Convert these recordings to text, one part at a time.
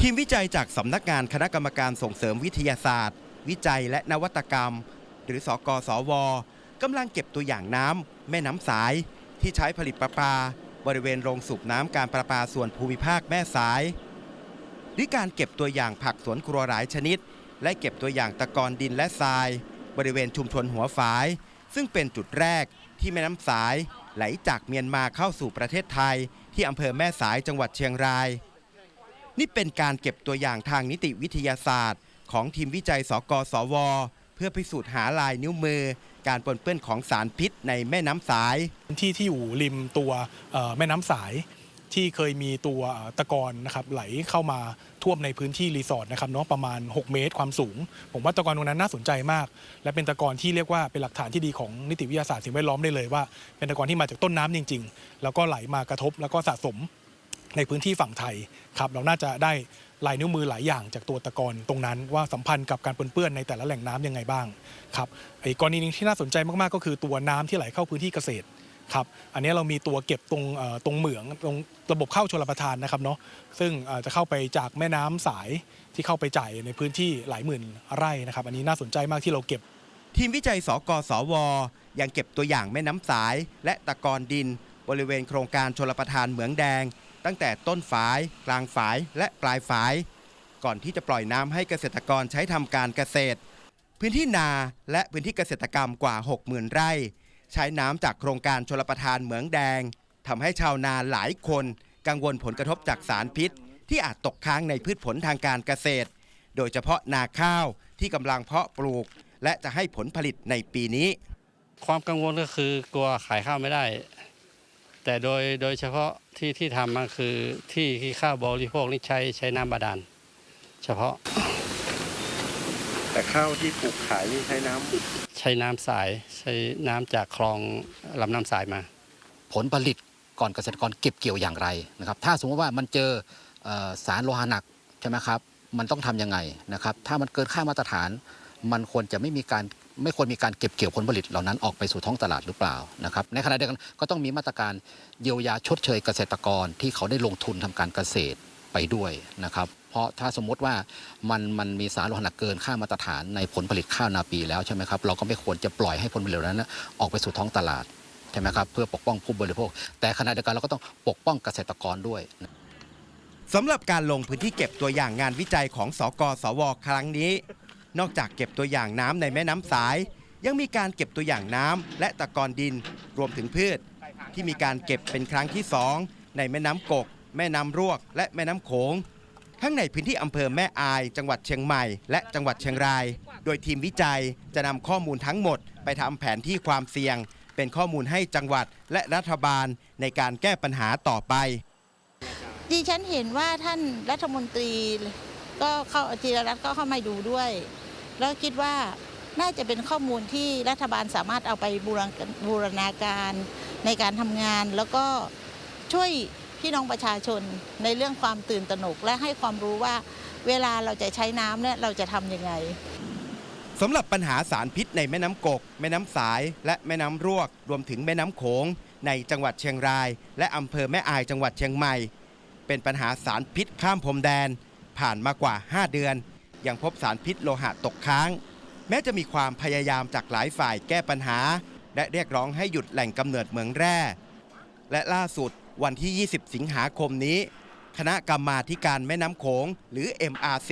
ทีมวิจัยจากสำนักงานคณะกรรมการส่งเสริมวิทยาศาสตร์ วิจัยและนวัตกรรม หรือสกสวกำลังเก็บตัวอย่างน้ำแม่น้ำสาย ที่ใช้ผลิตประปา บริเวณโรงสูบน้ำการประปาส่วนภูมิภาคแม่สาย หรือการเก็บตัวอย่างผักสวนครัวหลายชนิด และเก็บตัวอย่างตะกอนดินและทราย บริเวณชุมชนหัวฝาย ซึ่งเป็นจุดแรกที่แม่น้ำสาย ไหลจากเมียนมาเข้าสู่ประเทศไทย ที่อำเภอแม่สายจังหวัดเชียงราย นี่เป็นการเก็บตัวอย่างทางนิติวิทยาศาสตร์ ของทีมวิจัยสกสว เพื่อพิสูจน์หาลายนิ้วมือ การปนเปื้อนของสารพิษในแม่น้ำสายพื้นที่ที่อยู่ริมตัวแม่น้ำสายที่เคยมีตัวตะกอนนะครับไหลเข้ามาท่วมในพื้นที่รีสอร์ทนะครับเนาะประมาณ 6 เมตรความสูง ผมว่าตะกอนตรงนั้นน่าสนใจมาก และเป็นตะกอนที่เรียกว่าเป็นหลักฐานที่ดีของนิติวิทยาศาสตร์สิ่งแวดล้อมได้เลยว่า เป็นตะกอนที่มาจากต้นน้ำจริง ๆ แล้วก็ไหลมากระทบแล้วก็สะสม ในพื้นที่ฝั่งไทยครับเราน่าจะได้ลายนิ้วมือหลายอย่างจากตัวตะกอนตรงนั้นว่าสัมพันธ์กับการปนเปื้อนในแต่ละแหล่งน้ำยังไงบ้างครับไอ้กรณีหนึงที่น่าสนใจมาก ๆ ก็คือตัวน้ำที่ไหลเข้าพื้นที่เกษตรครับอันนี้เรามีตัวเก็บตรงตรงเหมืองตรงระบบเข้าชลประทานนะครับเนาะซึ่งจะเข้าไปจากแม่น้ำสายที่เข้าไปจ่ายในพื้นที่หลายหมื่นไร่นะครับ อันนี้น่าสนใจมากที่เราเก็บ ทีมวิจัยสกสว ยังเก็บตัวอย่างแม่น้ำสาย และตะกอนดิน บริเวณโครงการชลประทานเหมืองแดง ตั้งแต่ต้นฝาย กลางฝายและปลายฝาย ก่อนที่จะปล่อยน้ำให้เกษตรกรใช้ทำการเกษตร พื้นที่นาและพื้นที่เกษตรกรรมกว่า 60,000 ไร่ ใช้น้ำจากโครงการชลประทานเหมืองแดงทำให้ชาวนาหลายคน กังวลผลกระทบจากสารพิษ ที่อาจตกค้างในพืชผลทางการเกษตร โดยเฉพาะนาข้าวที่กำลังเพาะปลูก และจะให้ผลผลิตในปีนี้ ความกังวลก็คือกลัวขายข้าวไม่ได้ แต่โดยโดยเฉพาะที่ที่ทำมาคือที่ที่ข้าวบริโภคนี่ใช้ใช้น้ำบาดาลเฉพาะ แต่ข้าวที่ปลูกขายนี่ใช้น้ใช้น้ำสายใช้น้ำจากคลองลำน้ำสายมา ผลผลิตก่อนเกษตรกรเก็บเกี่ยวอย่างไรนะครับ ถ้าสมมติว่ามันเจอเอ่อสารโลหะหนักใช่ไหมครับ มันต้องทำยังไงนะครับ ถ้ามันเกินค่ามาตรฐาน มันควรจะไม่มีการ ไม่ควรมีการเก็บเกี่ยวผลผลิตเหล่านั้นออกไปสู่ท้องตลาดหรือเปล่านะครับในขณะเดียวกันก็ต้องมีมาตรการเยียวยาชดเชยเกษตรกรที่เขาได้ลงทุนทำการเกษตรไปด้วยนะครับเพราะถ้าสมมติว่ามันมันมีสารโลหะหนักเกินค่ามาตรฐานในผลผลิตข้าวนาปีแล้วใช่ไหมครับเราก็ไม่ควรจะปล่อยให้ผลผลิตเหล่านั้นออกไปสู่ท้องตลาดใช่ไหมครับเพื่อปกป้องผู้บริโภค แต่ขณะเดียวกันเราก็ต้องปกป้องเกษตรกรด้วยสำหรับการลงพื้นที่เก็บตัวอย่างงานวิจัยของสกสว ครั้งนี้ นอกจากเก็บตัวอย่างน้ำในแม่น้ำสาย ยังมีการเก็บตัวอย่างน้ำและตะกอนดินรวมถึงพืช ที่มีการเก็บเป็นครั้งที่สองในแม่น้ำกก แม่น้ำรวก และแม่น้ำโขงทั้งในพื้นที่อำเภอแม่อาย จังหวัดเชียงใหม่ และจังหวัดเชียงราย โดยทีมวิจัยจะนำข้อมูลทั้งหมด ไปทำแผนที่ความเสี่ยง เป็นข้อมูลให้จังหวัดและรัฐบาลในการแก้ปัญหาต่อไป ดิฉันเห็นว่าท่านรัฐมนตรีก็เข้าจีรรัตน์ก็เข้ามาดูด้วย แล้วคิดว่าน่าจะเป็นข้อมูลที่รัฐบาลสามารถเอาไปบูรณาบูรณาการในการทำงาน แล้วก็ช่วยพี่น้องประชาชนในเรื่องความตื่นตระหนก และให้ความรู้ว่าเวลาเราจะใช้น้ำเนี่ยเราจะทำยังไงสำหรับปัญหาสารพิษในแม่น้ำกก แม่น้ำสาย และแม่น้ำรวก รวมถึงแม่น้ำโขง ในจังหวัดเชียงราย และอำเภอแม่อายจังหวัดเชียงใหม่ เป็นปัญหาสารพิษข้ามพรมแดน ผ่านมากว่า 5 เดือน ยังพบสารพิษโลหะตกค้าง แม้จะมีความพยายามจากหลายฝ่ายแก้ปัญหา และเรียกร้องให้หยุดแหล่งกำเนิดเหมืองแร่ และล่าสุดวันที่ 20 สิงหาคมนี้ คณะกรรมาการแม่น้ำโขง หรือ MRC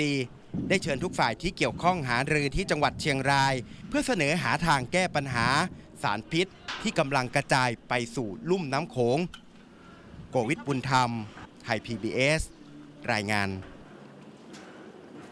ได้เชิญทุกฝ่ายที่เกี่ยวข้องหารือที่จังหวัดเชียงราย เพื่อเสนอหาทางแก้ปัญหา สารพิษที่กำลังกระจายไปสู่ลุ่มน้ำโขง โกวิทบุญธรรม ไทย PBS รายงาน